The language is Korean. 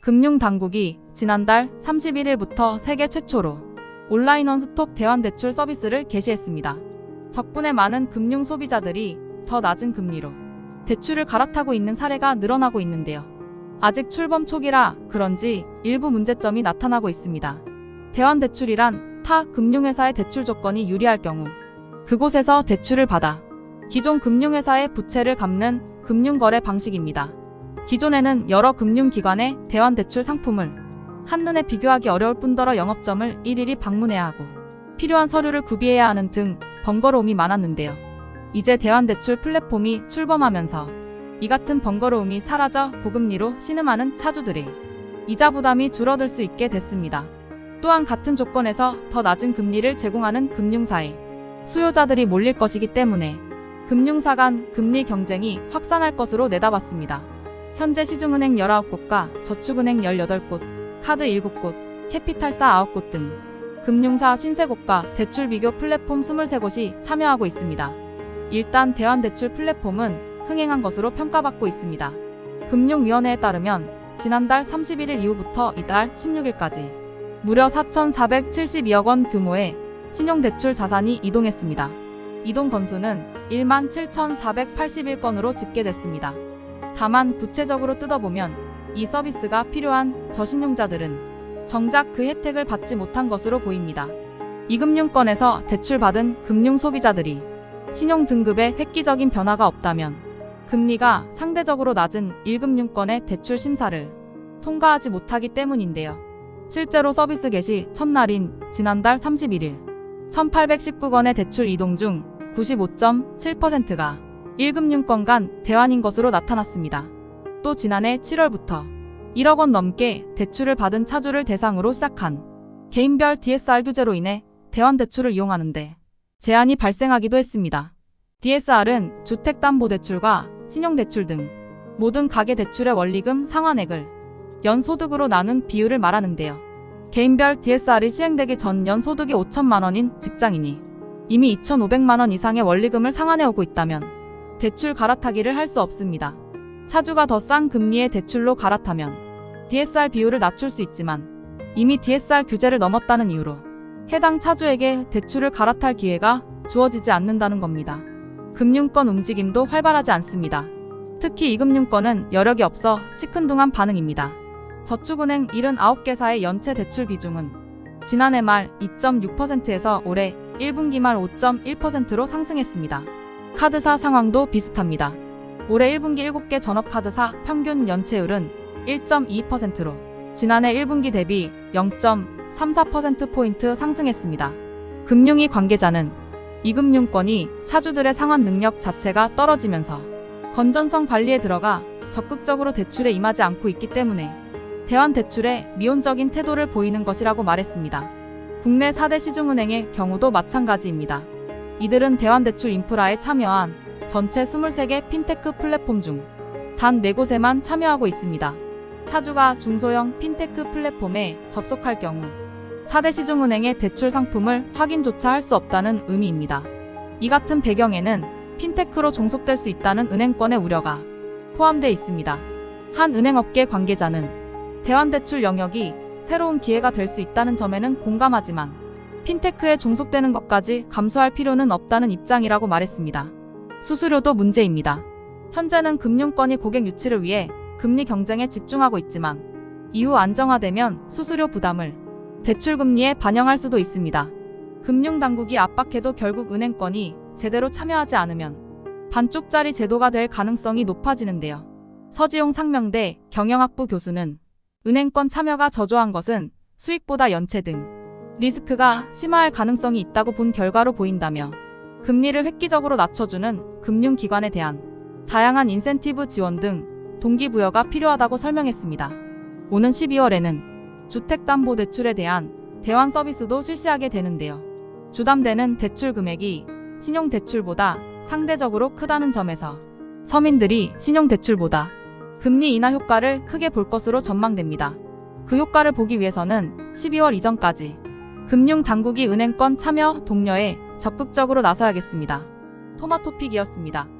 금융당국이 지난달 31일부터 세계 최초로 온라인 원스톱 대환대출 서비스를 개시했습니다. 덕분에 많은 금융 소비자들이 더 낮은 금리로 대출을 갈아타고 있는 사례가 늘어나고 있는데요. 아직 출범 초기라 그런지 일부 문제점이 나타나고 있습니다. 대환대출이란 타 금융회사의 대출 조건이 유리할 경우 그곳에서 대출을 받아 기존 금융회사의 부채를 갚는 금융거래 방식입니다. 기존에는 여러 금융기관의 대환대출 상품을 한눈에 비교하기 어려울 뿐더러 영업점을 일일이 방문해야 하고 필요한 서류를 구비해야 하는 등 번거로움이 많았는데요. 이제 대환대출 플랫폼이 출범하면서 이 같은 번거로움이 사라져 고금리로 신음하는 차주들이 이자 부담이 줄어들 수 있게 됐습니다. 또한 같은 조건에서 더 낮은 금리를 제공하는 금융사에 수요자들이 몰릴 것이기 때문에 금융사 간 금리 경쟁이 확산할 것으로 내다봤습니다. 현재 시중은행 19곳과 저축은행 18곳, 카드 7곳, 캐피탈사 9곳 등 금융사 53곳과 대출 비교 플랫폼 23곳이 참여하고 있습니다. 일단 대환대출 플랫폼은 흥행한 것으로 평가받고 있습니다. 금융위원회에 따르면 지난달 31일 이후부터 이달 16일까지 무려 4,472억 원 규모의 신용대출 자산이 이동했습니다. 이동 건수는 1만 7,481건으로 집계됐습니다. 다만 구체적으로 뜯어보면 이 서비스가 필요한 저신용자들은 정작 그 혜택을 받지 못한 것으로 보입니다. 이금융권에서 대출받은 금융 소비자들이 신용 등급에 획기적인 변화가 없다면 금리가 상대적으로 낮은 1금융권의 대출 심사를 통과하지 못하기 때문인데요. 실제로 서비스 개시 첫날인 지난달 31일 1819건의 대출 이동 중 95.7%가 1금융권 간 대환인 것으로 나타났습니다. 또 지난해 7월부터 1억 원 넘게 대출을 받은 차주를 대상으로 시작한 개인별 DSR 규제로 인해 대환 대출을 이용하는데 제한이 발생하기도 했습니다. DSR은 주택담보대출과 신용대출 등 모든 가계대출의 원리금 상환액을 연소득으로 나눈 비율을 말하는데요. 개인별 DSR이 시행되기 전 연소득이 5천만 원인 직장인이 이미 2,500만 원 이상의 원리금을 상환해 오고 있다면 대출 갈아타기를 할 수 없습니다. 차주가 더 싼 금리의 대출로 갈아타면 DSR 비율을 낮출 수 있지만 이미 DSR 규제를 넘었다는 이유로 해당 차주에게 대출을 갈아탈 기회가 주어지지 않는다는 겁니다. 금융권 움직임도 활발하지 않습니다. 특히 이금융권은 여력이 없어 시큰둥한 반응입니다. 저축은행 79개사의 연체 대출 비중은 지난해 말 2.6%에서 올해 1분기 말 5.1%로 상승했습니다. 카드사 상황도 비슷합니다. 올해 1분기 7개 전업카드사 평균 연체율은 1.22%로 지난해 1분기 대비 0.34%포인트 상승했습니다. 금융위 관계자는 이금융권이 차주들의 상환 능력 자체가 떨어지면서 건전성 관리에 들어가 적극적으로 대출에 임하지 않고 있기 때문에 대환 대출에 미온적인 태도를 보이는 것이라고 말했습니다. 국내 4대 시중은행의 경우도 마찬가지입니다. 이들은 대환대출 인프라에 참여한 전체 23개 핀테크 플랫폼 중 단 4곳에만 참여하고 있습니다. 차주가 중소형 핀테크 플랫폼에 접속할 경우 4대 시중은행의 대출 상품을 확인조차 할 수 없다는 의미입니다. 이 같은 배경에는 핀테크로 종속될 수 있다는 은행권의 우려가 포함되어 있습니다. 한 은행업계 관계자는 대환대출 영역이 새로운 기회가 될 수 있다는 점에는 공감하지만 핀테크에 종속되는 것까지 감수할 필요는 없다는 입장이라고 말했습니다. 수수료도 문제입니다. 현재는 금융권이 고객 유치를 위해 금리 경쟁에 집중하고 있지만 이후 안정화되면 수수료 부담을 대출 금리에 반영할 수도 있습니다. 금융당국이 압박해도 결국 은행권이 제대로 참여하지 않으면 반쪽짜리 제도가 될 가능성이 높아지는데요. 서지용 상명대 경영학부 교수는 은행권 참여가 저조한 것은 수익보다 연체 등 리스크가 심화할 가능성이 있다고 본 결과로 보인다며 금리를 획기적으로 낮춰주는 금융기관에 대한 다양한 인센티브 지원 등 동기부여가 필요하다고 설명했습니다. 오는 12월에는 주택담보대출에 대한 대환 서비스도 실시하게 되는데요. 주담대는 대출 금액이 신용대출보다 상대적으로 크다는 점에서 서민들이 신용대출보다 금리 인하 효과를 크게 볼 것으로 전망됩니다. 그 효과를 보기 위해서는 12월 이전까지 금융 당국이 은행권 참여 독려에 적극적으로 나서야겠습니다. 토마토픽이었습니다.